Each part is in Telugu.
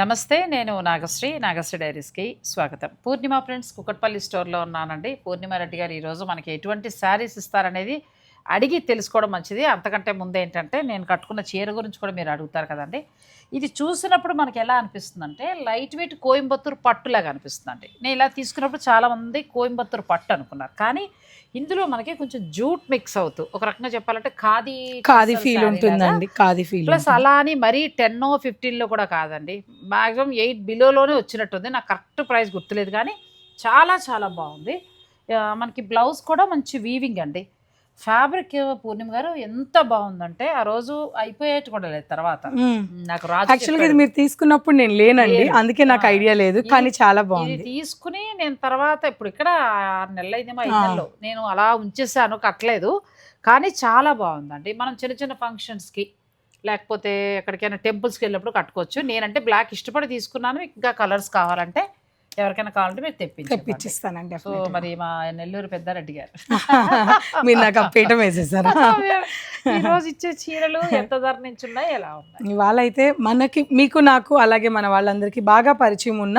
నమస్తే నేను నాగశ్రీ నాగశ్రీ డైరీస్కి స్వాగతం. పూర్ణిమ ఫ్రెండ్స్ కుకట్పల్లి స్టోర్లో ఉన్నానండి. పూర్ణిమ రెడ్డి గారు ఈరోజు మనకి ఎటువంటి శారీస్ ఇస్తారనేది అడిగి తెలుసుకోవడం మంచిది. అంతకంటే ముందు ఏంటంటే నేను కట్టుకున్న చీర గురించి కూడా మీరు అడుగుతారు కదండి. ఇది చూసినప్పుడు మనకి ఎలా అనిపిస్తుందంటే లైట్ వెయిట్ కోయంబత్తూరు పట్టులాగా అనిపిస్తుందండి. నేను ఇలా తీసుకున్నప్పుడు చాలామంది కోయంబత్తూరు పట్టు అనుకున్నారు. కానీ ఇందులో మనకి కొంచెం జూట్ మిక్స్ అవుతూ ఒక రకంగా చెప్పాలంటే ఖాదీ ఖాదీ ఫీల్ ఉంటుందండి. ఖాదీ ఫీల్ ప్లస్ అలా అని మరీ టెన్ ఫిఫ్టీన్లో కూడా కాదండి. మ్యాక్సిమం ఎయిట్ బిలోలోనే వచ్చినట్టుంది. నాకు కరెక్ట్ ప్రైస్ గుర్తులేదు కానీ చాలా చాలా బాగుంది. మనకి బ్లౌజ్ కూడా మంచి వీవింగ్ అండి. ఫ్యాబ్రిక్ పూర్ణిమ గారు ఎంత బాగుందంటే ఆ రోజు అయిపోయేట్టు కూడా లేదు తర్వాత. నాకు రాజు యాక్చువల్గా ఇది. మీరు తీసుకున్నప్పుడు నేను లేనండి. లేను. అందుకే నాకు ఐడియా లేదు కానీ చాలా బాగుంది. తీసుకుని నేను తర్వాత ఇప్పుడు ఇక్కడ ఆరు నెలలు అయిందేమో ఐదు. నెలలు. నేను అలా ఉంచేసాను కట్టలేదు. కానీ చాలా బాగుందండి. మనం చిన్న చిన్న ఫంక్షన్స్కి లేకపోతే ఎక్కడికైనా టెంపుల్స్కి వెళ్ళినప్పుడు కట్టుకోవచ్చు. నేనంటే బ్లాక్ ఇష్టపడి తీసుకున్నాను. ఇంకా కలర్స్ కావాలంటే ఎవరికైనా కావాలంటే మీరు తెప్పించి తెప్పించిస్తానండి సో మరి మా నెల్లూరు పెద్దారెడ్డి గారు. మీరు నాకు పీఠం వేసేసారు? ఈ రోజు ఇచ్చే చీరలు ఎంత ధర నుంచి ఉన్నాయి ఎలా ఉన్నాయి? ఇవాళ అయితే మనకి మీకు నాకు అలాగే మన వాళ్ళందరికీ బాగా పరిచయం ఉన్న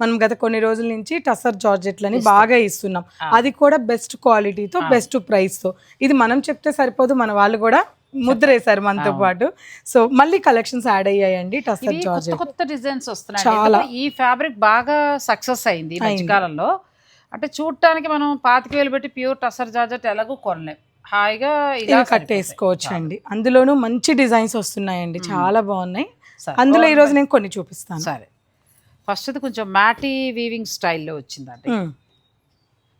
మనం గత కొన్ని రోజుల నుంచి టసర్ జార్జెట్లని బాగా ఇస్తున్నాం. అది కూడా బెస్ట్ క్వాలిటీతో. బెస్ట్ ప్రైస్తో. ఇది మనం చెప్తే సరిపోదు మన వాళ్ళు కూడా ముద్ర వేశారు మనతో. పాటు. సో మళ్ళీ కలెక్షన్స్ యాడ్ అయ్యాయండి కొత్త డిజైన్స్ వస్తున్నాయి చాలా. ఈ ఫ్యాబ్రిక్ బాగా సక్సెస్ అయింది ఈ. మధ్యకాలంలో. అంటే చూడటానికి మనం పాతిక వేలు పెట్టి ప్యూర్ టసర్ జార్జెట్ ఎలాగో కొనలేం. హాయిగా ఇలా కట్టేసుకోవచ్చు అండి అందులోనూ మంచి డిజైన్స్ వస్తున్నాయండి. చాలా బాగున్నాయి. అందులో ఈ రోజు నేను కొన్ని చూపిస్తాను. సరే. ఫస్ట్ కొంచెం మ్యాటీ వీవింగ్ స్టైల్లో వచ్చిందండి.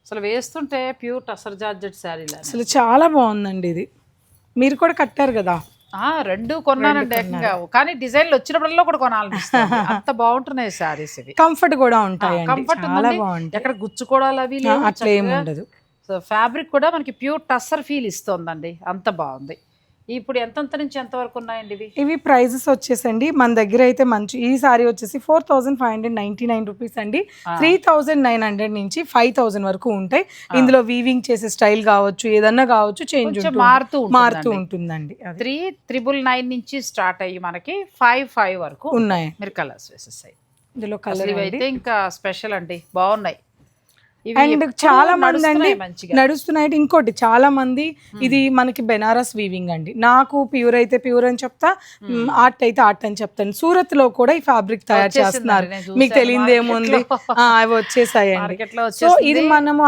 అసలు వేస్తుంటే ప్యూర్ టసర్ జార్జెట్ శారీ అసలు చాలా బాగుందండి ఇది. మీరు కూడా కట్టారు కదా? రెండు కొన్నానండి ఏకంగా. కానీ డిజైన్లు వచ్చినప్పుడల్లా కూడా కొనాలనిపిస్తుంది. అంత బాగుంటున్నాయి ఇవి. కంఫర్ట్ కూడా ఉంటాయండి. కంఫర్ట్ చాలా బాగుంటాయి. ఎక్కడ గుచ్చుకోవడాలు అవి అట్లా ఏమి ఉండదు. సో ఫ్యాబ్రిక్ కూడా మనకి ప్యూర్ టస్సర్ ఫీల్ ఇస్తుందండి. అంత బాగుంది. ఇప్పుడు ఎంతంత నుంచి ఎంత వరకు ఉన్నాయండి ఇవి? ఇవి ప్రైజెస్ వచ్చేసండి. మన దగ్గర అయితే మంచి ఈ సారీ వచ్చేసి four thousand five hundred ninety nine rupees అండి. త్రీ థౌసండ్ నైన్ హండ్రెడ్ నుంచి ఫైవ్ థౌసండ్ వరకు ఉంటాయి. ఇందులో వీవింగ్ చేసే స్టైల్ కావచ్చు ఏదన్నా కావచ్చు చేంజ్ మారుతూ మారుతూ ఉంటుందండి. త్రీ త్రిబుల్ నైన్ నుంచి స్టార్ట్ అయ్యి మనకి ఫైవ్ ఫైవ్ వరకు ఉన్నాయి. మీరు కలర్స్ వేసేసాయి. ఇందులో కలర్ ఇవైతే ఇంకా స్పెషల్ అండి. బాగున్నాయి. అండ్ చాలా మంది అండి నడుస్తున్నాయి ఇంకోటి చాలా మంది ఇది మనకి బెనారస్ వీవింగ్ అండి. నాకు ప్యూర్ అయితే ప్యూర్ అని చెప్తా ఆర్ట్ అయితే ఆర్ట్ అని చెప్తాను. సూరత్లో కూడా ఈ ఫ్యాబ్రిక్ తయారు చేస్తున్నారు. నేను మీకు తెలియదు ఏముంది అవి వచ్చేసాయండి. సో ఇది. మనము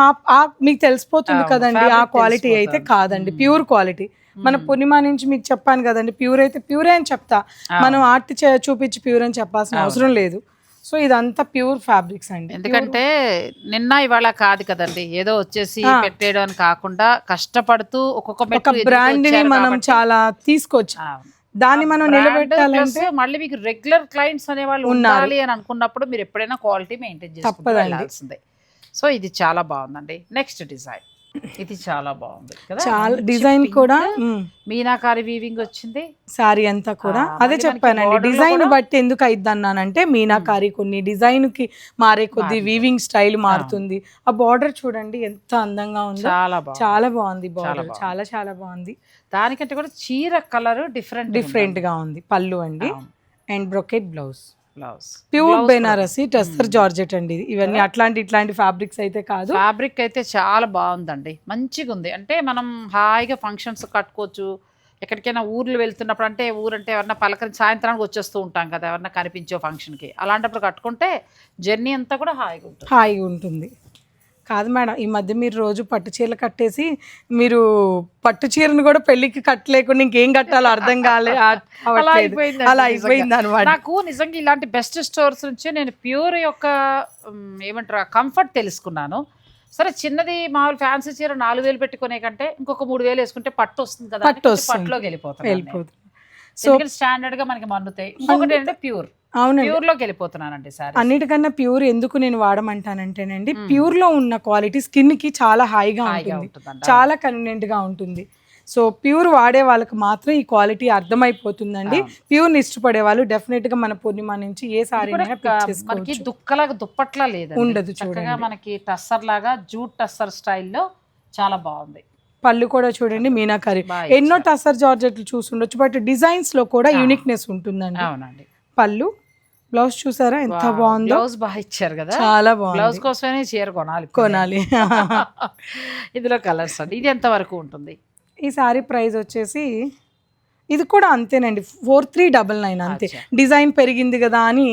మీకు తెలిసిపోతుంది కదండి ఆ క్వాలిటీ అయితే. కాదండి. ప్యూర్ క్వాలిటీ మన. పూర్ణిమ నుంచి మీకు చెప్పాను కదండి ప్యూర్ అయితే ప్యూరే అని చెప్తా. మనం ఆర్ట్ చూపించి ప్యూర్ అని చెప్పాల్సిన. అవసరం లేదు. సో ఇదంతా ప్యూర్ ఫ్యాబ్రిక్స్ అండి. ఎందుకంటే నిన్న ఇవాళ కాదు కదండి. ఏదో వచ్చేసి. పెట్టేయడం అని కాకుండా కష్టపడుతూ ఒక్కొక్క బ్రాండ్ని మనం చాలా తీసుకోవచ్చు ఆ, దాన్ని మనం నిలబెట్టాలంటే మళ్ళీ మీకు రెగ్యులర్ క్లయింట్స్ అనే వాళ్ళు. ఉండాలి అని అనుకున్నప్పుడు మీరు ఎప్పుడైనా క్వాలిటీ మెయింటైన్. వెళ్ళాల్సిందే. సో ఇది చాలా బాగుందండి. నెక్స్ట్ డిజైన్ ఇది చాలా బాగుంది కదా. చాలా డిజైన్ కూడా. మీనాకారి వీవింగ్ వచ్చింది. సారీ అంతా కూడా. అదే చెప్పానండి డిజైన్ బట్టి ఎందుకు అయిద్ది అన్నానంటే మీనాకారి కొన్ని డిజైన్కి మారే కొద్ది. వీవింగ్ స్టైల్ మారుతుంది. ఆ బార్డర్ చూడండి ఎంత అందంగా ఉందో. చాలా బాగుంది. చాలా బాగుంది బార్డర్. చాలా చాలా బాగుంది. దానికంటే కూడా చీర కలర్ డిఫరెంట్ డిఫరెంట్గా ఉంది. పళ్ళు అండి. And brocade blouse pure Banarasi tussar georgette అండి ఇవన్నీ అట్లాంటి ఇట్లాంటి ఫ్యాబ్రిక్స్ అయితే కాదు. ఫ్యాబ్రిక్ అయితే చాలా బాగుందండి. మంచిగా ఉంది. అంటే మనం హాయిగా ఫంక్షన్స్ కట్టుకోవచ్చు. ఎక్కడికైనా ఊర్లు వెళ్తున్నప్పుడు అంటే ఊరంటే ఎవరన్నా పలకరి సాయంత్రానికి వచ్చేస్తూ ఉంటాం కదా ఎవరన్నా కనిపించే ఫంక్షన్కి. అలాంటప్పుడు కట్టుకుంటే జర్నీ అంతా కూడా హాయిగా ఉంటుంది. హాయిగా ఉంటుంది. కాదు మేడం ఈ మధ్య మీరు రోజు పట్టు చీరలు కట్టేసి మీరు పట్టు చీరను కూడా పెళ్ళికి కట్టలేకుండా ఇంకేం కట్టాలో అర్థం కాలే అలా. అయిపోయింది అలా అయిపోయింది అనమాట నాకు నిజంగా ఇలాంటి బెస్ట్ స్టోర్స్ నుంచి నేను ప్యూర్ యొక్క ఏమంటారు కంఫర్ట్ తెలుసుకున్నాను. సరే చిన్నది మామూలు ఫ్యాన్సీ చీర నాలుగు వేలు పెట్టుకునే కంటే ఇంకొక మూడు వేలు వేసుకుంటే పట్టు వస్తుంది కదా పట్టు. పట్టులోకి వెళ్ళిపోతుంది. సో స్టాండర్డ్గా మనకి మన్నుతాయి. ఇంకొకటి ఏంటంటే ప్యూర్. అవునండి. ప్యూర్లోకి వెళ్ళిపోతున్నానండి సార్ అన్నిటికన్నా ప్యూర్ ఎందుకు నేను వాడమంటానంటేనండి మ్మ్. ప్యూర్లో ఉన్న క్వాలిటీ స్కిన్కి చాలా హాయిగా ఉంటుంది. చాలా కన్వీనియంట్గా ఉంటుంది. సో ప్యూర్ వాడే వాళ్ళకి మాత్రం ఈ క్వాలిటీ అర్థమైపోతుందండి. అవును. ప్యూర్ని ఇష్టపడే వాళ్ళు డెఫినెట్గా మన పూర్ణిమ నుంచి ఏ సారీ మనకి దుక్కలాగా దుప్పట్లా లేదు ఉండదు చక్కగా. మనకి టస్సర్ లాగా జూట్ టస్సర్ స్టైల్లో చాలా బాగుంది. పళ్ళు కూడా చూడండి మీనాకరి. ఎన్నో. టసర్ జార్జెట్లు చూసుండొచ్చు బట్ డిజైన్స్లో కూడా. యూనిక్నెస్ ఉంటుందండి. అవునండి. పళ్ళు. బ్లౌజ్ చూసారా? ఎంత బాగుందో. బ్లౌజ్ బాగా ఇచ్చారు కదా? చాలా బ్లౌజ్ బాగుంది కోసమే చీర కొనాలి కొనాలి. ఇందులో కలర్స్ అండి. ఇది ఎంత వరకు ఉంటుంది? ఈ సారీ ప్రైస్ వచ్చేసి ఇది కూడా అంతేనండి. ఫోర్ త్రీ డబల్ నైన్ అంతే. డిజైన్ పెరిగింది కదా అని.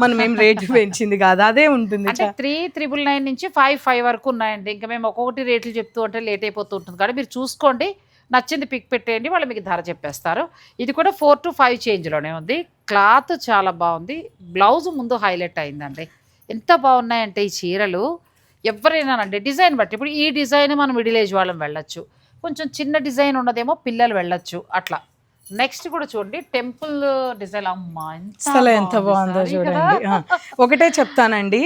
మనం ఏం రేట్ పెంచింది కాదు. అదే ఉంటుంది. అంటే త్రీ త్రిబుల్ నైన్ నుంచి ఫైవ్ ఫైవ్ వరకు ఉన్నాయండి. ఇంకా మేము ఒక్కొక్కటి రేట్లు చెప్తూ ఉంటే లేట్ అయిపోతూ ఉంటుంది. కాబట్టి మీరు చూసుకోండి. నచ్చింది పిక్ పెట్టేయండి వాళ్ళు మీకు ధర చెప్పేస్తారు. ఇది కూడా ఫోర్ టు ఫైవ్ చేంజ్లోనే ఉంది. క్లాత్ చాలా బాగుంది. బ్లౌజ్ ముందు హైలైట్ అయిందండి. ఎంత బాగున్నాయంటే ఈ చీరలు. ఎవరైనానండి డిజైన్ బట్టి. ఇప్పుడు ఈ డిజైన్ మనం మిడిల్ ఏజ్ వాళ్ళం వెళ్ళొచ్చు. కొంచెం చిన్న డిజైన్ ఉన్నదేమో పిల్లలు వెళ్ళొచ్చు. అట్లా. నెక్స్ట్ కూడా చూడండి టెంపుల్ డిజైన్ అమ్మా అసలు ఎంత బాగుంది చూడండి ఒకటే చెప్తానండి.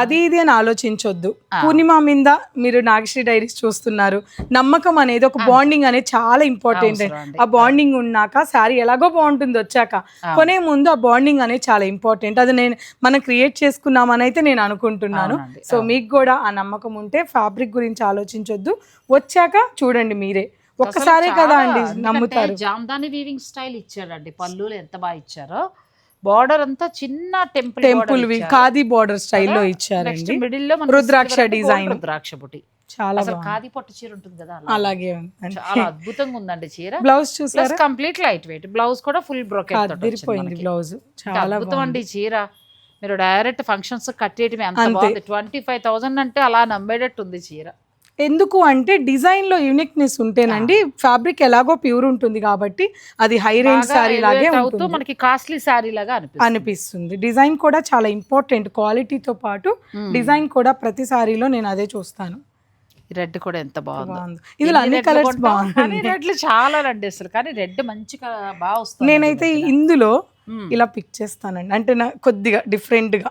అది ఇది అని ఆలోచించొద్దు. పూర్ణిమ మీద మీరు నాగశ్రీ డైరీస్ చూస్తున్నారు నమ్మకం అనేది ఒక బాండింగ్ అనేది చాలా ఇంపార్టెంట్. ఆ బాండింగ్ ఉన్నాక శారీ ఎలాగో బాగుంటుంది వచ్చాక. కొనే ముందు ఆ బాండింగ్ అనేది చాలా ఇంపార్టెంట్ అది నేను మనం క్రియేట్ చేసుకున్నామని అయితే నేను అనుకుంటున్నాను సో. మీకు కూడా ఆ నమ్మకం ఉంటే ఫ్యాబ్రిక్ గురించి ఆలోచించొద్దు వచ్చాక చూడండి మీరే ఒక్కసారే కదా అండి నమ్ముతారు. జామ్దాని వీవింగ్ స్టైల్ ఇచ్చాడండి పళ్ళులు ఎంత బాగా ఇచ్చారో. బార్డర్ అంతా చిన్న టెంపుల్ టెంపుల్ ఖాదీ బార్డర్ స్టైల్లో ఇచ్చారండి. మిడిల్లో రుద్రాక్ష design. రుద్రాక్ష బుటి. చాలా ఖాదీ పట్టు చీర ఉంటుంది కదా అలా. అలాగే చాలా అద్భుతంగా ఉందండి చీర. బ్లౌజ్ చూసారా? కంప్లీట్ లైట్ వెయిట్ బ్లౌజ్ కూడా ఫుల్ బ్రోకెట్ అదిరిపోయింది బ్లౌజ్ చాలా అద్భుతం అండి చీర. మీరు డైరెక్ట్ ఫంక్షన్స్ కట్టేయటమే అంత అంతే. బాగుంది. ట్వంటీ ఫైవ్ థౌసండ్ అంటే అలా నమ్మేటట్టు ఉంది చీర. ఎందుకు అంటే డిజైన్లో యూనిక్నెస్ ఉంటేనండి ఫ్యాబ్రిక్ ఎలాగో ప్యూర్ ఉంటుంది కాబట్టి అది హై రేంజ్ సారీ లాగే ఉంటుంది. మనకి కాస్ట్లీ శారీ లాగా అనిపిస్తుంది. డిజైన్ కూడా చాలా ఇంపార్టెంట్ క్వాలిటీతో పాటు. డిజైన్ కూడా ప్రతి సారీలో నేను అదే చూస్తాను. రెడ్ కూడా ఎంత బాగుంది. బాగుంది. ఇందులో అన్ని కలర్స్ బాగున్నాయి రెడ్లు చాలా రండి అసలు కానీ రెడ్ మంచిగా బాగా వస్తుంది నేనైతే. ఇందులో. ఇలా పిక్ చేస్తానండి. అంటే నా కొద్దిగా డిఫరెంట్గా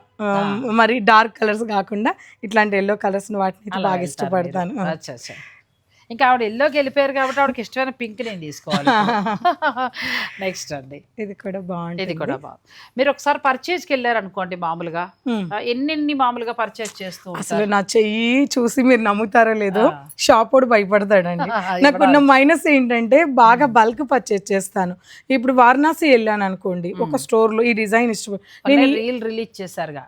మరి డార్క్ కలర్స్ కాకుండా ఇట్లాంటి ఎల్లో కలర్స్ వాటిని బాగా ఇష్టపడతాను. మీరు. అచ్చా అచ్చా. ఇంకా ఆవిడ ఎల్లోకి వెళ్ళిపోయారు కాబట్టి ఆవిడకి ఇష్టమైన పింక్ నేను తీసుకోవాలి. నెక్స్ట్ అండి. ఇది కూడా బాగుంటుంది. ఇది కూడా బాగుంది. మీరు ఒకసారి పర్చేజ్కి వెళ్ళారు అనుకోండి మామూలుగా. ఎన్నెన్ని మామూలుగా పర్చేజ్ చేస్తూ అసలు నా చెయ్యి చూసి మీరు నమ్ముతారో లేదో. షాప్ కూడా భయపడతాడండి. నాకున్న మైనస్ ఏంటంటే బాగా బల్క్ పర్చేస్ చేస్తాను. ఇప్పుడు వారణాసి వెళ్ళాను అనుకోండి ఒక స్టోర్లో ఈ డిజైన్ ఇష్టం నేను ఈ- రీల్ రిలీజ్ చేశారుగా.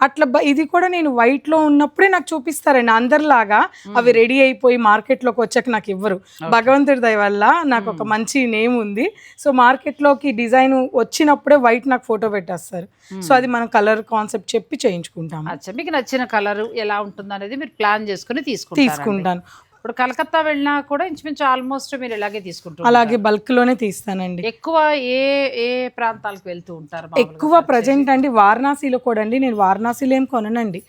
అట్లా ఇది కూడా నేను వైట్లో ఉన్నప్పుడే నాకు చూపిస్తారండి అందరిలాగా. అవి రెడీ అయిపోయి మార్కెట్ లోకి వచ్చాక నాకు ఇవ్వరు. భగవంతుడి దయ వల్ల నాకు ఒక మంచి నేమ్ ఉంది. సో మార్కెట్లోకి డిజైన్ వచ్చినప్పుడే వైట్ నాకు ఫోటో పెట్టేస్తారు. సో అది మనం కలర్ కాన్సెప్ట్ చెప్పి చేయించుకుంటాము. అచ్చా మీకు నచ్చిన కలర్ ఎలా ఉంటుంది అనేది మీరు ప్లాన్ చేసుకుని తీసుకుంటాను. ఇప్పుడు కలకత్తా వెళ్ళినా కూడా ఇంచుమించు ఆల్మోస్ట్ మీరు ఇలాగే తీసుకుంటారు అలాగే బల్క్లోనే తీస్తానండి. ఎక్కువ ఏ ఏ ప్రాంతాలకు వెళ్తూ ఉంటారు ఎక్కువ? ప్రజెంట్ అండి వారణాసిలో కూడా అండి. నేను వారణాసిలో ఏం కొననండి.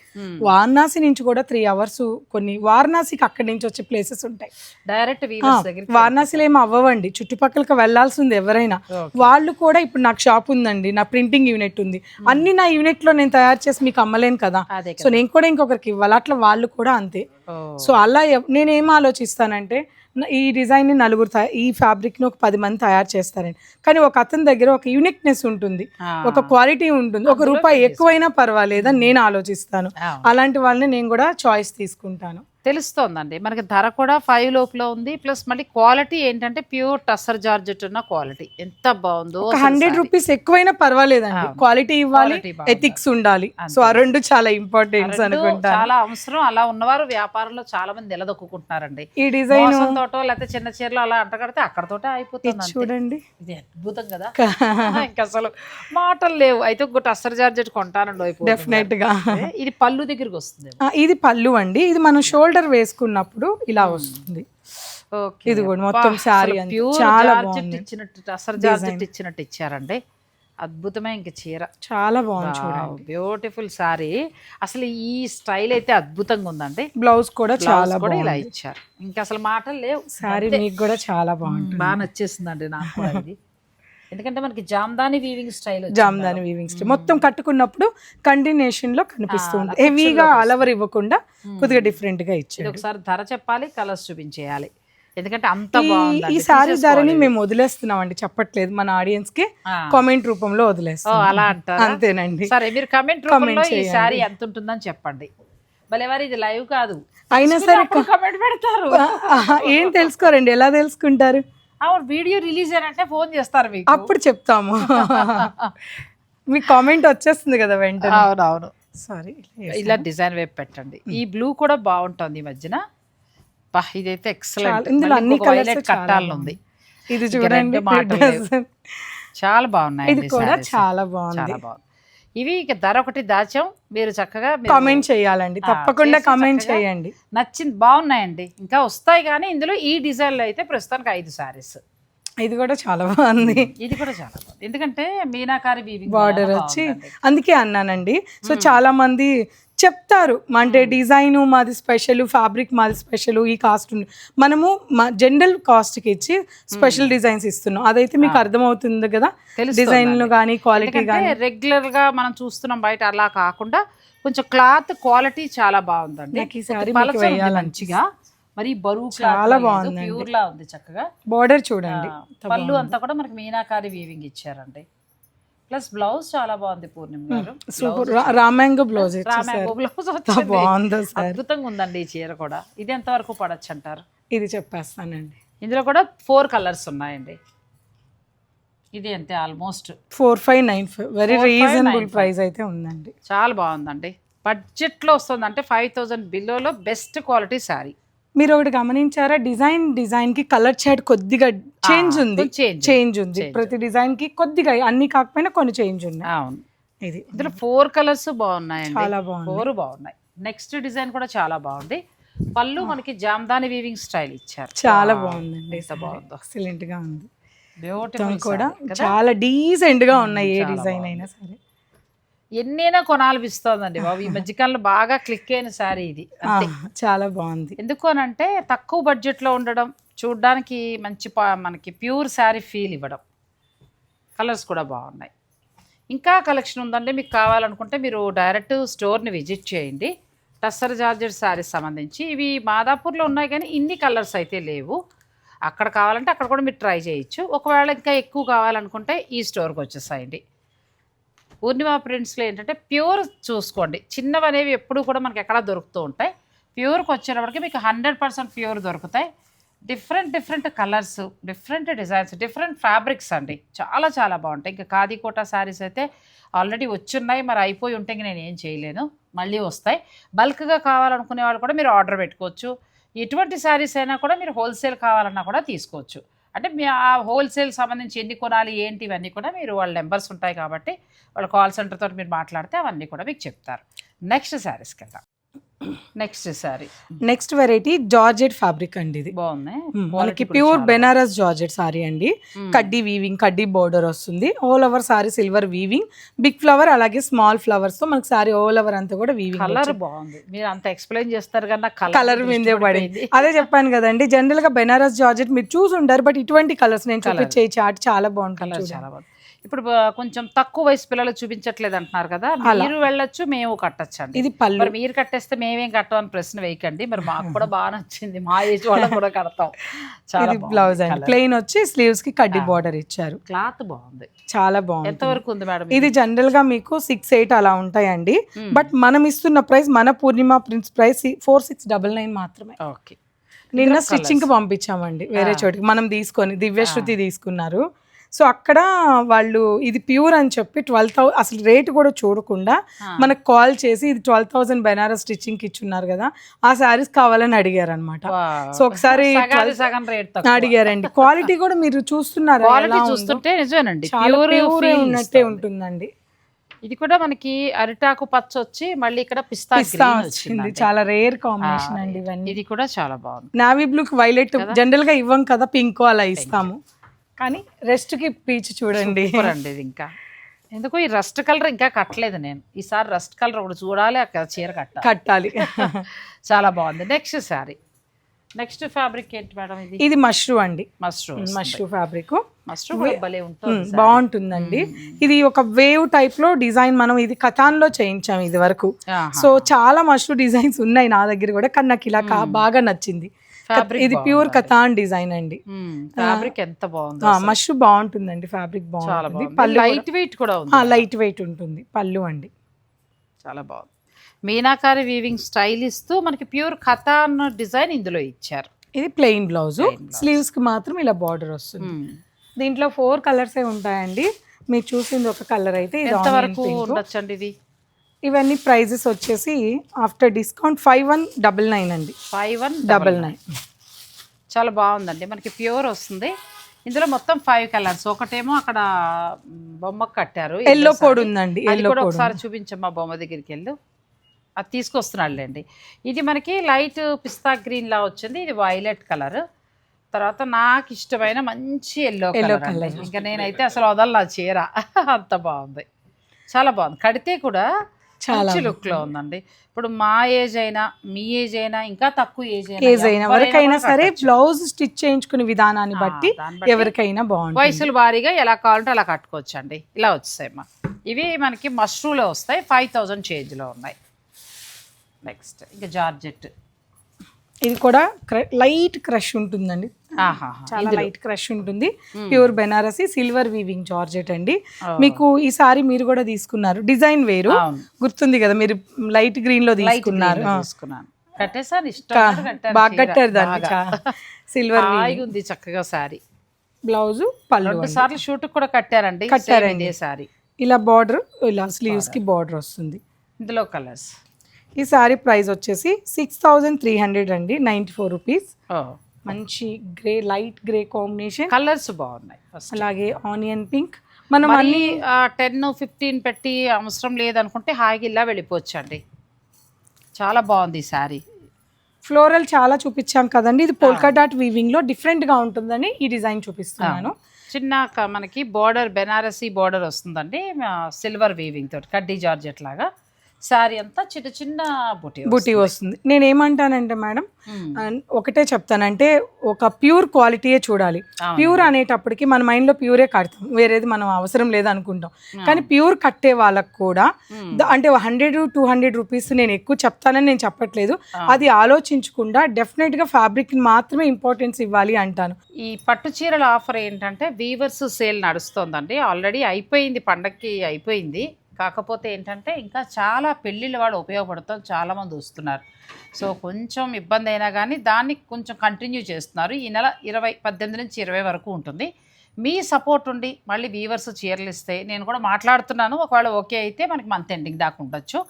వారణాసి నుంచి కూడా త్రీ అవర్స్ కొన్ని వారణాసికి అక్కడి నుంచి వచ్చే ప్లేసెస్ ఉంటాయి. డైరెక్ట్ వారణాసిలో ఏం అవ్వవండి. చుట్టుపక్కలకి వెళ్ళాల్సింది ఎవరైనా. వాళ్ళు కూడా ఇప్పుడు నాకు షాప్ ఉందండి నా ప్రింటింగ్ యూనిట్ ఉంది. అన్ని నా యూనిట్లో నేను తయారు చేసి మీకు అమ్మలేను కదా. సో నేను కూడా ఇంకొకరికి ఇవ్వాలి. అట్లా వాళ్ళు కూడా అంతే. సో అలా నేనేం ఆలోచిస్తానంటే ఈ డిజైన్ని నలుగురు ఈ ఫ్యాబ్రిక్ని ఒక పది మంది తయారు చేస్తారండి కానీ ఒక అతని దగ్గర ఒక యూనిక్నెస్ ఉంటుంది. ఒక క్వాలిటీ ఉంటుంది. ఒక రూపాయి ఎక్కువైనా పర్వాలేదని నేను ఆలోచిస్తాను. అలాంటి వాళ్ళని నేను కూడా చాయిస్ తీసుకుంటాను. తెలుస్తోందండి. మనకి ధర కూడా ఫైవ్ లోపల ఉంది. ప్లస్ మళ్ళీ క్వాలిటీ ఏంటంటే ప్యూర్ టస్సర్ జార్జెట్ ఉన్న క్వాలిటీ. ఎంత బాగుందో ఒక హండ్రెడ్. రూపీస్ ఎక్కువైనా పర్వాలేదండి. క్వాలిటీ ఇవ్వాలి. ఎథిక్స్ ఉండాలి. సో ఆ రెండు చాలా ఇంపార్టెంట్స్ రెండు అనుకుంటాను చాలా అవసరం. అలా ఉన్నవారు వ్యాపారంలో చాలా మంది నిలదొక్కుంటున్నారండి ఈ డిజైన్ తోటో లేకపోతే చిన్న చీరలు అలా అంటగడితే అక్కడతోటే అయిపోతుంది. చూడండి. ఇది అద్భుతం కదా. ఇంకా అసలు మాటలు లేవు. అయితే ఇంకోటి అస్సర్ జార్జెట్ కొంటానండి. డెఫినెట్గా. ఇది పళ్ళు దగ్గరికి వస్తుంది ఇది పళ్ళు అండి. ఇది మనం షోల్డర్ వేసుకున్నప్పుడు ఇలా వస్తుంది. ఓకే ఇది కూడా మొత్తం ప్యూర్ చాలా. ఇచ్చినట్టు అసలు జార్జెట్ ఇచ్చినట్టు ఇచ్చారండి. అద్భుతమే ఇంక చీర. చాలా బాగుంది చూడండి. బ్యూటిఫుల్ సారీ అసలు ఈ స్టైల్ అయితే అద్భుతంగా ఉందండి. బ్లౌజ్ కూడా చాలా కూడా ఇలా ఇచ్చారు. ఇంకా అసలు మాటలు లేవు. సారీ మీకు కూడా చాలా బాగుంటుంది. బాగా నచ్చేసిందండి నాకు కూడా ఇది. ఎందుకంటే మనకి Jamdani weaving style Jamdani weaving style మొత్తం కట్టుకున్నప్పుడు కంటిన్యూషన్లో కనిపిస్తుంది హెవీగా అలవర్ ఇవ్వకుండా కొద్దిగా డిఫరెంట్గా ఇది ఇచ్చాడు. ఒకసారి ధర చెప్పాలి కలర్స్ చూపించేయాలి. ఎందుకంటే అంత ఈ- బాగుంది ఈ సారీ ధరని మేము వదిలేస్తున్నాం అండి చెప్పట్లేదు. మన ఆడియన్స్కి. కామెంట్ రూపంలో వదిలేస్తాం అలా అంటారా? అంతేనండి. సరే మీరు కమెంట్ రూపంలో ఈ. సారీ ఎంత ఉంటుందని చెప్పండి. భలేవారు ఇది లైవ్ కాదు. అయినా సరే కమెంట్ పెడతారు. ఏం తెలుసుకోరండి? ఎలా తెలుసుకుంటారు? వీడియో రిలీజ్ అయినంటే ఫోన్ చేస్తారు మీకు. అప్పుడు చెప్తాము. మీకు కామెంట్ వచ్చేస్తుంది కదా వెంటనే. అవునవును. సారీ ఇలా డిజైన్ వైపు పెట్టండి. ఈ బ్లూ కూడా బాగుంటుంది ఈ మధ్యన. బా ఇదైతే ఎక్సలెంట్ ఇందులో అన్ని colours చాలా కట్టాలని ఉంది. ఇది చూడండి. చాలా బాగున్నాయి ఇది కూడా చాలా బాగుంది. చాలా బాగుంది. ఇవి ఇక ధర ఒకటి దాచాం. మీరు చక్కగా కామెంట్ చేయాలండి. తప్పకుండా కామెంట్ చేయండి. నచ్చింది బాగున్నాయండి. ఇంకా వస్తాయి కానీ ఇందులో ఈ డిజైన్లో అయితే ప్రస్తుతానికి ఐదు సారీస్ ఇది కూడా చాలా బాగుంది. ఇది కూడా చాలా బాగుంది. ఎందుకంటే మీనాకారి బార్డర్ వచ్చి అందుకే అన్నానండి. సో చాలా మంది చెప్తారు. అంటే డిజైన్ మాది స్పెషల్ ఫ్యాబ్రిక్ మాది స్పెషల్ ఈ కాస్ట్ ఉంది. మనము జనరల్ కాస్ట్కి ఇచ్చి స్పెషల్ డిజైన్స్ ఇస్తున్నాం. అదైతే మీకు అర్థమవుతుంది కదా? డిజైన్లు కానీ క్వాలిటీ కానీ రెగ్యులర్గా మనం చూస్తున్నాం బయట అలా కాకుండా కొంచెం క్లాత్ క్వాలిటీ చాలా బాగుందండి. నాకు ఈ. మంచిగా. మరి బరువు చాలా బాగుందండి. ప్యూర్ లా ఉంది చక్కగా. బార్డర్ చూడండి. పళ్ళు అంతా కూడా మనకి మీనాకారి వీవింగ్ ఇచ్చారండి. ప్లస్ బ్లౌజ్ చాలా బాగుంది పూర్ణిమ గారు. సూపర్ రామాంగో బ్లౌజ్ రామాంగో బ్లౌజ్ బాగుందో అద్భుతంగా ఉందండి ఈ చీర కూడా. ఇది ఎంత వరకు పడచ్చు అంటారు? ఇది చెప్పేస్తానండి. ఇందులో కూడా ఫోర్ కలర్స్ ఉన్నాయండి. ఇది అంతే almost. Four five nine five. Very 4595. Reasonable price అయితే ఉందండి. చాలా బాగుందండి. బడ్జెట్లో వస్తుంది అంటే ఫైవ్ థౌజండ్ బిలోలో బెస్ట్ క్వాలిటీ శారీ మీరు ఒకటి గమనించారా? డిజైన్ డిజైన్కి కలర్ షేడ్ కొద్దిగా చేంజ్ ఉంది. చేంజ్ ఉంది. ప్రతి డిజైన్కి కొద్దిగా అన్ని కాకపోయినా కొన్ని చేంజ్ ఉన్నాయి. అవును. ఇది. ఇందులో ఫోర్ కలర్స్ బాగున్నాయండి. చాలా బాగుంది. ఫోర్ బాగున్నాయి. నెక్స్ట్ డిజైన్ కూడా చాలా బాగుంది. పళ్ళు మనకి జామ్దాని వీవింగ్ స్టైల్ ఇచ్చారు. చాలా బాగుందండి. బాగుందో. ఎక్సలెంట్గా ఉంది. బ్యూటిఫుల్ కూడా చాలా డీసెంట్గా ఉన్నాయి. ఏ డిజైన్. అయినా సరే. ఎన్నైనా కొనాలనిపిస్తోందండి బాబు. ఈ మధ్యకాలంలో బాగా క్లిక్ అయిన శారీ ఇది. చాలా బాగుంది. ఎందుకు అని అంటే తక్కువ బడ్జెట్లో ఉండడం చూడ్డానికి మంచి పా- మనకి ప్యూర్ శారీ ఫీల్ ఇవ్వడం. కలర్స్ కూడా బాగున్నాయి. ఇంకా కలెక్షన్ ఉందండి మీకు కావాలనుకుంటే మీరు డైరెక్ట్ స్టోర్ని విజిట్ చేయండి. టస్సర్ జార్జెట్ శారీస్ సంబంధించి. ఇవి మాదాపూర్లో ఉన్నాయి కానీ ఇన్ని కలర్స్ అయితే లేవు. అక్కడ కావాలంటే అక్కడ కూడా మీరు ట్రై చేయొచ్చు. ఒకవేళ ఇంకా ఎక్కువ కావాలనుకుంటే ఈ స్టోర్కి వచ్చేసాయండి. పూర్ణిమ ప్రింట్స్లో ఏంటంటే ప్యూర్ చూసుకోండి. చిన్నవి అనేవి ఎప్పుడు కూడా మనకి ఎక్కడ దొరుకుతూ ఉంటాయి. ప్యూర్కి వచ్చేటప్పటికి మీకు హండ్రెడ్ పర్సెంట్ ప్యూర్ దొరుకుతాయి. Different different colours different designs different fabrics అండి. చాలా చాలా బాగుంటాయి. ఇంకా కాదీకోట శారీస్ అయితే ఆల్రెడీ వచ్చున్నాయి. మరి అయిపోయి ఉంటే నేను ఏం చేయలేను. మళ్ళీ వస్తాయి. బల్క్గా కావాలనుకునే వాళ్ళు కూడా మీరు ఆర్డర్ పెట్టుకోవచ్చు. ఎటువంటి శారీస్ అయినా కూడా మీరు హోల్సేల్ కావాలన్నా కూడా తీసుకోవచ్చు. అంటే మీ ఆ హోల్సేల్ సంబంధించి ఎన్ని కొనాలి ఏంటి ఇవన్నీ కూడా మీరు వాళ్ళ నెంబర్స్ ఉంటాయి కాబట్టి వాళ్ళ కాల్ సెంటర్ తోటి మీరు మాట్లాడితే అవన్నీ కూడా మీకు చెప్తారు. నెక్స్ట్ శారీస్కి వెళ్దాం. Next sari next variety georgette fabric అండి ఇది. బాగుంది. మనకి ప్యూర్ బెనారస్ జార్జెట్ సారీ అండి. కడ్డీ వీవింగ్ కడ్డీ బోర్డర్ వస్తుంది. All over sari silver weaving big flower అలాగే స్మాల్ ఫ్లవర్స్తో మనకి సారీ ఆల్ ఓవర్ అంతా కూడా కలర్ వీవింగ్ బాగుంది. మీరు అంత ఎక్స్ప్లెయిన్ చేస్తారు కన్నా కలర్ మీదే పడింది. అదే చెప్పాను కదండి జనరల్గా బెనారస్ జార్జెట్ మీరు చూసి ఉంటారు బట్ ఇటువంటి కలర్స్ నేను. చూపించే చాట్ చాలా బాగుంటుంది కలర్. చాలా బాగుంది. ఇప్పుడు కొంచెం తక్కువ వయసు పిల్లలు చూపించట్లేదు అంటున్నారు కదా. మీరు వెళ్ళొచ్చు మేము కట్టచ్చు అండి ఇది పళ్ళు. మరి మీరు కట్టేస్తే మేమేం కట్టమని ప్రశ్న వేయకండి. మరి మాకు కూడా బాగా నచ్చింది. మా ఏజ్ వాళ్ళకి కూడా కడతాం. చాలా బ్లౌజ్ అండి. ప్లెయిన్ వచ్చి స్లీవ్స్కి కడ్డీ బార్డర్ ఇచ్చారు. క్లాత్ బాగుంది. చాలా బాగుంది ఎంత వరకు ఉంది మేడం ఇది జనరల్గా మీకు సిక్స్ ఎయిట్ అలా ఉంటాయండి. బట్ మనం ఇస్తున్న ప్రైస్ మన Purnima prince price four six double nine మాత్రమే. ఓకే. నిన్న స్టిచ్చింగ్కి పంపించామండి. వేరే చోటికి. మనం తీసుకొని దివ్యశ్రుతి తీసుకున్నారు. సో అక్కడ వాళ్ళు ఇది ప్యూర్ అని చెప్పి ట్వెల్వ్ థౌసండ్ అసలు రేట్ కూడా చూడకుండా మనకు కాల్ చేసి ఇది ట్వెల్వ్ థౌసండ్ బెనారస్ స్టిచ్చింగ్కి ఇచ్చున్నారు కదా ఆ శారీస్ కావాలని అడిగారు అనమాట సో ఒకసారి సగాది 12 సగం రేట్ తక్కువ. అడిగారండి. క్వాలిటీ కూడా మీరు చూస్తున్నారు క్వాలిటీ చూస్తుంటే నిజమేనండి. ఉన్నట్టే ఉంటుందండి. ఇది కూడా మనకి అరిటాకు పచ్చ వచ్చి మళ్ళీ ఇక్కడ పిస్తా వచ్చింది. చాలా రేర్ కాంబినేషన్ అండి ఇవన్నీ. ఇది కూడా చాలా బాగుంది. నావీ బ్లూ కి వైలెట్ జనరల్గా ఇవ్వం కదా పింక్ అలా ఇస్తాము. కానీ రెస్ట్కి పీచ్ చూడండి అండి ఇది ఇంకా. ఎందుకు ఈ రస్ట్ కలర్ ఇంకా కట్టలేదు నేను. ఈసారి రస్ట్ కలర్ ఒకటి చూడాలి అక్కడ చీర కట్టాలి. కట్టాలి. చాలా బాగుంది. నెక్స్ట్ శారీ నెక్స్ట్ ఫ్యాబ్రిక్ ఏంటి మేడం ఇది? ఇది మష్రూ అండి. మష్రూమ్ మష్రూ ఫ్యాబ్రిక్ మష్రూమ్ కూడా భలే ఉంటుంది. బాగుంటుందండి. ఇది ఒక వేవ్ టైప్లో డిజైన్ మనం ఇది కథాన్లో చేయించాం ఇది వరకు. సో చాలా మష్రూ డిజైన్స్ ఉన్నాయి నా దగ్గర కూడా. కానీ నాకు ఇలా కా- బాగా నచ్చింది. ఇది ప్యూర్ కథాన్ డిజైన్ అండి. ఫ్యాబ్రిక్ ఎంత బాగుందో మష్రూ బాగుంటుందండి ఫ్యాబ్రిక్ బాగుంటుంది. పళ్ళు లైట్ వెయిట్ కూడా ఉంది? లైట్ వెయిట్ ఉంటుంది పళ్ళు అండి. చాలా బాగుంది. మీనాకారి వీవింగ్ స్టైల్ ఇస్తూ మనకి ప్యూర్ కథాన్ డిజైన్ ఇందులో ఇచ్చారు. ఇది ప్లెయిన్ బ్లౌజ్. స్లీవ్స్కి మాత్రం ఇలా బార్డర్ వస్తుంది. మ్మ్. దీంట్లో ఫోర్ కలర్స్ ఉంటాయండి. మీరు చూసింది ఒక కలర్ అయితే ఇది ఎంత onion వరకు pink. ఉండొచ్చండి ఇది? ఇవన్నీ ప్రైజెస్ వచ్చేసి after discount five one double nine అండి. Five one double nine. చాలా బాగుందండి. మనకి ప్యూర్ వస్తుంది. ఇందులో మొత్తం ఫైవ్ కలర్స్. ఒకటేమో అక్కడ మ్, బొమ్మకు కట్టారు. ఎల్లో. కోడ్ ఉందండి. ఎల్లో కూడా ఒకసారి చూపించమ్మా బొమ్మ దగ్గరికి వెళ్ళు. అది తీసుకొస్తున్నాడులేండి. ఇది మనకి లైట్ పిస్తా గ్రీన్ లా వచ్చింది. ఇది వైలెట్ కలర్. తర్వాత నాకు ఇష్టమైన మంచి ఎల్లో కలర్. ఇంకా నేనైతే అసలు వదల చీర. అంత బాగుంది. చాలా బాగుంది. కడితే కూడా చాలా లుక్లో ఉందండి. ఇప్పుడు మా ఏజ్ అయినా మీ ఏజ్ అయినా ఇంకా తక్కువ ఏజ్ ఏజ్ అయినా ఎవరికైనా సరే. బ్లౌజ్ స్టిచ్ చేయించుకునే విధానాన్ని బట్టి ఎవరికైనా బాగుంటుంది. వయసుల వారీగా ఎలా కావాలంటే అలా కట్టుకోవచ్చు అండి ఇలా వచ్చాయి మా ఇవి మనకి మష్రూలో వస్తాయి ఫైవ్ థౌజండ్ చేంజ్లో ఉన్నాయి. నెక్స్ట్ ఇంకా జార్జెట్. ఇది కూడా లైట్ క్రష్ ఉంటుందండి. చాలా లైట్ క్రష్ ఉంటుంది. Pure Banarasi silver weaving georgette అండి. మీకు ఈ సారీ మీరు కూడా తీసుకున్నారు. డిజైన్ వేరు. గుర్తుంది కదా మీరు లైట్ గ్రీన్లో తీసుకున్నారు. బాగా. కట్టారు దాన్ని. సిల్వర్ ఉంది చక్కగా సారీ. బ్లౌజ్ పళ్ళు. సార్లు షూట్ కూడా కట్టారండి కట్టారండి. సారీ. ఇలా బార్డర్ ఇలా స్లీవ్స్కి బార్డర్ వస్తుంది. ఇందులో కలర్స్ ఈ సారీ ప్రైస్ వచ్చేసి సిక్స్ థౌజండ్ త్రీ హండ్రెడ్ అండి నైంటీ ఫోర్ రూపీస్ మంచి grey light grey combination. Colours బాగున్నాయి అలాగే ఆనియన్ పింక్. మనం అన్ని టెన్ ఫిఫ్టీన్ పెట్టి అవసరం లేదనుకుంటే హాయిగా ఇలా వెళ్ళిపోవచ్చండి. చాలా బాగుంది ఈ శారీ. ఫ్లోరల్ చాలా చూపించాం కదండి. ఇది పోల్కా డాట్ వీవింగ్లో డిఫరెంట్గా ఉంటుందని ఈ డిజైన్ చూపిస్తున్నాను. చిన్న మనకి బార్డర్ బెనారసీ బార్డర్ వస్తుందండి. సిల్వర్ వీవింగ్ తోటి కడ్డీ జార్జెట్ లాగా. శారీ అంతా చిన్న చిన్న బుటీ బుటీ వస్తుంది. నేను ఏమంటానంటే మేడం. అండ్ ఒకటే చెప్తానంటే ఒక ప్యూర్ క్వాలిటీయే చూడాలి. ప్యూర్ అనేటప్పటికి మన మైండ్లో ప్యూరే కడతాం. వేరేది మనం అవసరం లేదనుకుంటాం. కానీ ప్యూర్ కట్టే వాళ్ళకు కూడా. ద- అంటే హండ్రెడ్ టూ హండ్రెడ్ రూపీస్ నేను ఎక్కువ చెప్తానని నేను చెప్పట్లేదు. అది ఆలోచించకుండా డెఫినెట్గా ఫ్యాబ్రిక్ మాత్రమే ఇంపార్టెన్స్ ఇవ్వాలి అంటాను. ఈ పట్టు చీరల ఆఫర్ ఏంటంటే వీవర్స్ సేల్ నడుస్తోందండి. ఆల్రెడీ అయిపోయింది పండక్కి అయిపోయింది. కాకపోతే ఏంటంటే ఇంకా చాలా పెళ్ళిళ్ళ వాడు ఉపయోగపడతాం చాలామంది వస్తున్నారు. సో కొంచెం ఇబ్బంది అయినా కానీ దాన్ని కొంచెం కంటిన్యూ చేస్తున్నారు. ఈ నెల ఇరవై పద్దెనిమిది నుంచి ఇరవై వరకు ఉంటుంది. మీ సపోర్ట్ ఉండి మళ్ళీ వీవర్స్ చీరలు ఇస్తే నేను కూడా మాట్లాడుతున్నాను. ఒకవేళ ఓకే అయితే మనకి మంత్ ఎండింగ్ దాకా ఉండొచ్చు.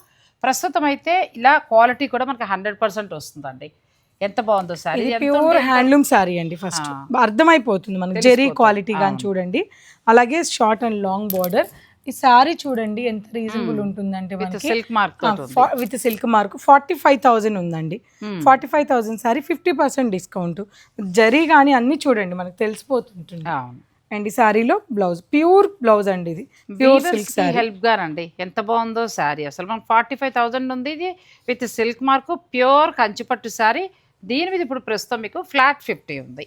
ప్రస్తుతం అయితే ఇలా క్వాలిటీ కూడా మనకి హండ్రెడ్ పర్సెంట్ వస్తుందండి. ఎంత బాగుందో సారీ ప్యూర్ హ్యాండ్లూమ్ శారీ అండి ఫస్ట్ అర్థమైపోతుంది మనకి. జెరీ క్వాలిటీ కానీ చూడండి. అలాగే షార్ట్ అండ్ లాంగ్ బార్డర్ ఈ శారీ చూడండి ఎంత రీజనబుల్ ఉంటుందంటే silk mark with silk mark forty five thousand ఉందండి. Forty five thousand sorry fifty percent discount. Zari కానీ అన్ని చూడండి మనకు తెలిసిపోతుంటుంది. అండ్ ఈ శారీలో బ్లౌజ్ ప్యూర్ బ్లౌజ్ అండి ఇది. ప్యూర్ సిల్క్ శారీ హెల్ప్ గానండి ఎంత బాగుందో శారీ అసలు మనకు ఫార్టీ ఫైవ్ థౌజండ్ ఉంది ఇది. విత్ సిల్క్ మార్క్ ప్యూర్ కంచిపట్టు శారీ దీని మీద ఇప్పుడు ప్రస్తుతం మీకు ఫ్లాట్ ఫిఫ్టీ ఉంది.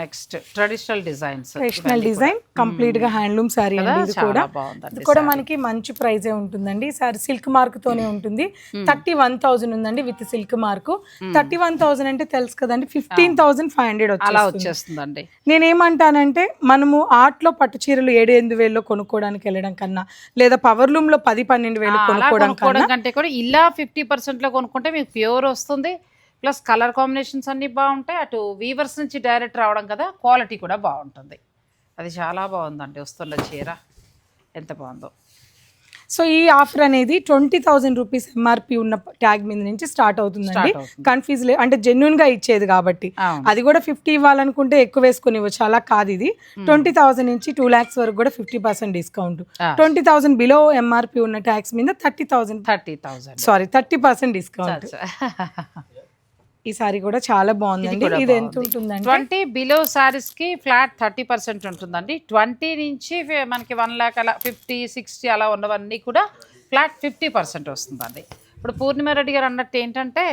Next traditional designs traditional design కంప్లీట్గా హ్యాండ్లూమ్? అండి ఇది చాలా కూడా. ఇది కూడా మనకి మంచి ప్రైజే ఉంటుందండి. ఈ సారీ సిల్క్ మార్క్ తోనే ఉంటుంది. థర్టీ వన్ థౌసండ్ ఉందండి with silk mark thirty one thousand అంటే తెలుసు కదండి. ఫిఫ్టీన్ థౌసండ్ ఫైవ్ హండ్రెడ్ అలా వచ్చేస్తుంది. వచ్చేస్తుందండి. నేనేమంటానంటే మనము ఆర్ట్లో పట్టు చీరలు ఏడు ఎనిమిది వేల్లో కొనుక్కోవడానికి వెళ్ళడం కన్నా లేదా పవర్ లూమ్లో పది పన్నెండు వేలు కొనుక్కోవడం కంటే కూడా ఇలా ఫిఫ్టీ పర్సెంట్లో కొనుక్కుంటే మీకు ప్యూర్ వస్తుంది. ప్లస్ కలర్ కాంబినేషన్స్ అన్నీ బాగుంటాయి. అటు వీవర్స్ నుంచి డైరెక్ట్ రావడం కదా క్వాలిటీ కూడా బాగుంటుంది. అది చాలా బాగుందండి వస్తున్న చీర. ఎంత బాగుందో. సో ఈ ఆఫర్ అనేది ట్వంటీ థౌసండ్ రూపీస్ ఎంఆర్పి ఉన్న ట్యాగ్ మీద నుంచి స్టార్ట్ అవుతుందండి. కన్ఫ్యూజ్ లే అంటే జెన్యున్గా ఇచ్చేది కాబట్టి. అది కూడా ఫిఫ్టీ ఇవ్వాలనుకుంటే ఎక్కువ వేసుకొని ఇవ్వచ్చు. అలా కాదు ఇది. ట్వంటీ థౌసండ్ నుంచి టూ ల్యాక్స్ వరకు కూడా fifty percent discount. Twenty thousand below MRP ఉన్న ట్యాక్స్ మీద thirty thousand thirty thousand sorry thirty percent discount. ఈ సారీ కూడా చాలా బాగుందండి. ఇది ఎంత ఉంటుందండి ట్వంటీ బిలో సారీస్కి ఫ్లాట్ థర్టీ పర్సెంట్ ఉంటుందండి. ట్వంటీ నుంచి మనకి వన్ ల్యాక్ అలా ఫిఫ్టీ సిక్స్టీ అలా ఉన్నవన్నీ కూడా ఫ్లాట్ ఫిఫ్టీ పర్సెంట్ వస్తుందండి. ఇప్పుడు పూర్ణిమ రెడ్డి గారు అన్నట్టు ఏంటంటే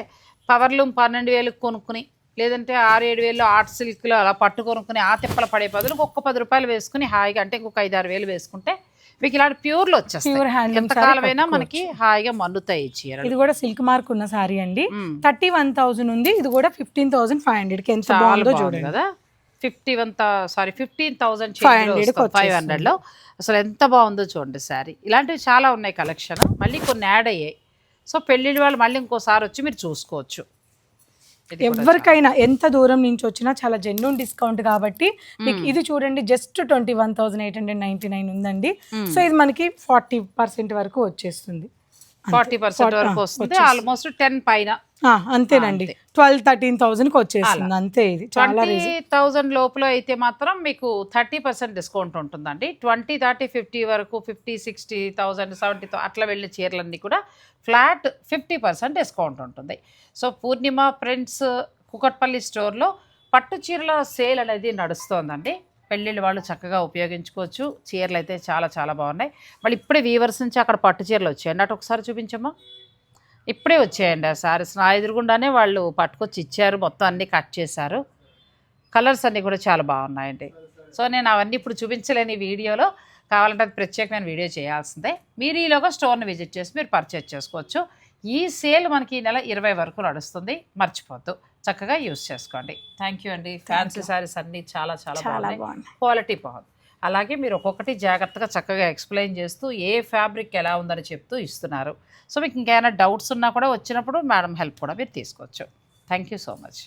పవర్ లూమ్ పన్నెండు వేలకు కొనుక్కుని లేదంటే ఆరు ఏడు వేలు ఆర్ట్ సిల్క్లో అలా పట్టు కొనుక్కుని ఆ తిప్పల పడే బదులు ఒక్క పది రూపాయలు వేసుకుని హాయిగా అంటే ఇంకొక ఐదు ఆరు వేలు వేసుకుంటే మీకు ఇలాంటి ప్యూర్లో వచ్చేస్తాయి. handloom ఎంతకాలమైనా మనకి హాయిగా మన్నుతాయి ఈ చీరలు. ఇది కూడా సిల్క్ మార్క్ ఉన్న సారీ అండి. థర్టీ వన్ థౌసండ్ ఉంది. ఇది కూడా ఫిఫ్టీన్ థౌసండ్ ఫైవ్ హండ్రెడ్కి ఎంత బాగుందో చూడండి. కదా. Fifty one sorry fifteen thousand 500 కి ఫైవ్ హండ్రెడ్లో. అసలు ఎంత బాగుందో చూడండి శారీ ఇలాంటివి చాలా ఉన్నాయి కలెక్షన్. మళ్ళీ కొన్ని యాడ్ అయ్యాయి. సో పెళ్ళిళ్ళ వాళ్ళు మళ్ళీ ఇంకోసారి వచ్చి మీరు చూసుకోవచ్చు. ఎవరికైనా ఎంత దూరం నుంచి వచ్చినా చాలా జెన్యున్ డిస్కౌంట్ కాబట్టి మీకు ఇది చూడండి just twenty one thousand eight hundred ninety nine ఉందండి సో ఇది మనకి ఫార్టీ పర్సెంట్ వరకు వచ్చేస్తుంది. ఫార్టీ పర్సెంట్ వరకు వస్తుంది. ఆల్మోస్ట్ టెన్ పైన. అంతేనండి. ట్వెల్వ్ థర్టీన్ థౌసండ్కి వచ్చేస్తుంది. అంతే ఇది. ట్వంటీ థౌజండ్ లోపల అయితే మాత్రం మీకు థర్టీ పర్సెంట్ డిస్కౌంట్ ఉంటుందండి. ట్వంటీ థర్టీ ఫిఫ్టీ వరకు ఫిఫ్టీ సిక్స్టీ థౌజండ్ సెవెంటీ అట్లా వెళ్ళే చీరలన్నీ కూడా ఫ్లాట్ ఫిఫ్టీ పర్సెంట్ డిస్కౌంట్ ఉంటుంది. సో పూర్ణిమ ఫ్రెండ్స్ కుకట్పల్లి స్టోర్లో పట్టు చీరల సేల్ అనేది నడుస్తోందండి. పెళ్ళిళ్ళు వాళ్ళు చక్కగా ఉపయోగించుకోవచ్చు. చీరలు అయితే చాలా చాలా బాగున్నాయి. మళ్ళీ ఇప్పుడే వీవర్స్ నుంచి అక్కడ పట్టు చీరలు వచ్చాయండి. అటు ఒకసారి చూపించమ్మా. ఇప్పుడే వచ్చాయండి ఆ సారీస్ నా ఎదురుగుండానే వాళ్ళు పట్టుకొచ్చి ఇచ్చారు. మొత్తం అన్నీ కట్ చేశారు. కలర్స్ అన్నీ కూడా చాలా బాగున్నాయండి. సో నేను అవన్నీ ఇప్పుడు చూపించలేని వీడియోలో కావాలంటే అది ప్రత్యేకమైన వీడియో చేయాల్సిందే. మీరు ఈలోగా స్టోర్ని విజిట్ చేసి మీరు పర్చేజ్ చేసుకోవచ్చు. ఈ సేల్ మనకి ఈ నెల ఇరవై వరకు నడుస్తుంది. మర్చిపోద్దు చక్కగా యూస్ చేసుకోండి. థ్యాంక్ యూ అండి. ఫ్యాన్సీ శారీస్ అన్నీ చాలా చాలా బాగున్నాయి. క్వాలిటీ బాగుంది. అలాగే మీరు ఒక్కొక్కటి జాగ్రత్తగా చక్కగా ఎక్స్ప్లెయిన్ చేస్తూ ఏ ఫ్యాబ్రిక్ ఎలా ఉందని చెప్తూ ఇస్తున్నారు. సో మీకు ఇంకేమైనా డౌట్స్ ఉన్నా కూడా వచ్చినప్పుడు మేడం హెల్ప్ కూడా మీరు తీసుకోవచ్చు. Thank you so much